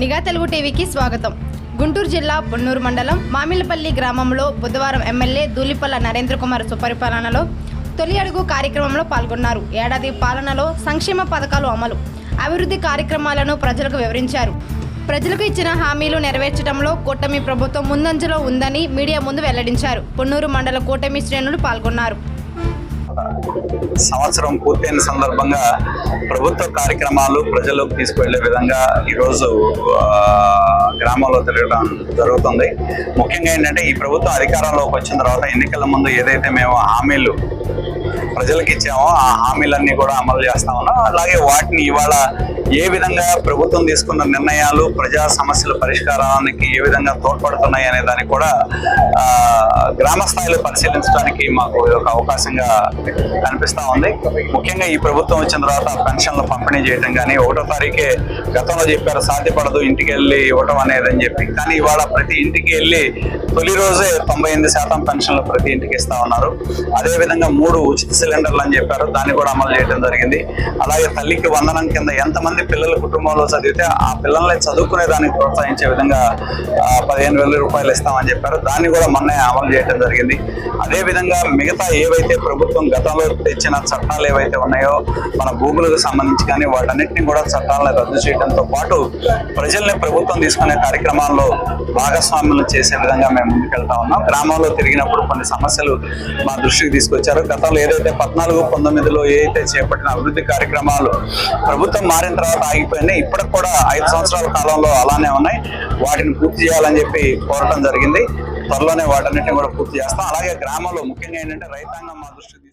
నిఘా తెలుగు టీవీకి స్వాగతం. గుంటూరు జిల్లా పొన్నూరు మండలం మామిలపల్లి గ్రామంలో బుధవారం ఎమ్మెల్యే దూలిపల్ల నరేంద్ర కుమార్ సుపరిపాలనలో తొలి అడుగు కార్యక్రమంలో పాల్గొన్నారు. ఏడాది పాలనలో సంక్షేమ పథకాలు అమలు అభివృద్ధి కార్యక్రమాలను ప్రజలకు వివరించారు. ప్రజలకు ఇచ్చిన హామీలు నెరవేర్చడంలో కూటమి ప్రభుత్వం ముందంజలో ఉందని మీడియా ముందు వెల్లడించారు. పొన్నూరు మండల కూటమి శ్రేణులు పాల్గొన్నారు. సంవత్సరం పూర్తయిన సందర్భంగా ప్రభుత్వ కార్యక్రమాలు ప్రజలకు తీసుకువెళ్ళే విధంగా ఈరోజు గ్రామాల్లో తిరగడం జరుగుతుంది. ముఖ్యంగా ఏంటంటే ఈ ప్రభుత్వం అధికారంలోకి వచ్చిన తర్వాత ఎన్నికల ముందు ఏదైతే మేము హామీలు ప్రజలకు ఇచ్చామో ఆ హామీలన్నీ కూడా అమలు చేస్తా ఉన్నాం. అలాగే వాటిని ఇవాళ ఏ విధంగా ప్రభుత్వం తీసుకున్న నిర్ణయాలు ప్రజా సమస్యల పరిష్కారానికి ఏ విధంగా తోడ్పడుతున్నాయి అనే దాన్ని కూడా గ్రామ స్థాయిలో పరిశీలించడానికి మాకు ఒక అవకాశంగా కనిపిస్తూ ఉంది. ముఖ్యంగా ఈ ప్రభుత్వం వచ్చిన తర్వాత పెన్షన్లు పంపిణీ చేయడం కానీ ఒకటో తారీఖే గతంలో చెప్పారు సాధ్యపడదు ఇంటికి వెళ్ళి ఇవ్వటం అనేది అని చెప్పి. కానీ ఇవాళ ప్రతి ఇంటికి వెళ్ళి తొలి రోజే తొంభై ఎనిమిది శాతం పెన్షన్లు ప్రతి ఇంటికి ఇస్తా ఉన్నారు. అదే విధంగా మూడు ఉచిత సిలిండర్లు అని చెప్పారు దాన్ని కూడా అమలు చేయడం జరిగింది. అలాగే తల్లికి వందనం కింద ఎంతమంది పిల్లల కుటుంబంలో చదివితే ఆ పిల్లల్ని చదువుకునే దానికి ప్రోత్సహించే విధంగా పదిహేను వేల రూపాయలు ఇస్తామని చెప్పారు. దాన్ని కూడా మొన్నే అమలు చేయడం జరిగింది. అదే విధంగా మిగతా ఏవైతే ప్రభుత్వం గతంలో తెచ్చిన చట్టాలు ఏవైతే ఉన్నాయో మన భూములకు సంబంధించి కానీ వాటన్నిటిని కూడా చట్టాలను రద్దు చేయడంతో పాటు ప్రజల్ని ప్రభుత్వం తీసుకునే కార్యక్రమాల్లో భాగస్వాములు చేసే విధంగా మేము ముందుకెళ్తా ఉన్నాం. గ్రామంలో తిరిగినప్పుడు కొన్ని సమస్యలు మా దృష్టికి తీసుకొచ్చారు. గతంలో ఏదైతే పద్నాలుగు పంతొమ్మిదిలో ఏదైతే చేపట్టిన అభివృద్ధి కార్యక్రమాలు ప్రభుత్వం మారిన తర్వాత ఆగిపోయినాయి. ఇప్పటికి కూడా ఐదు సంవత్సరాల కాలంలో అలానే ఉన్నాయి. వాటిని పూర్తి చేయాలని చెప్పి కోరటం జరిగింది. త్వరలోనే వాటన్నిటిని కూడా పూర్తి చేస్తాం. అలాగే గ్రామంలో ముఖ్యంగా ఏంటంటే రైతాంగం మా దృష్టికి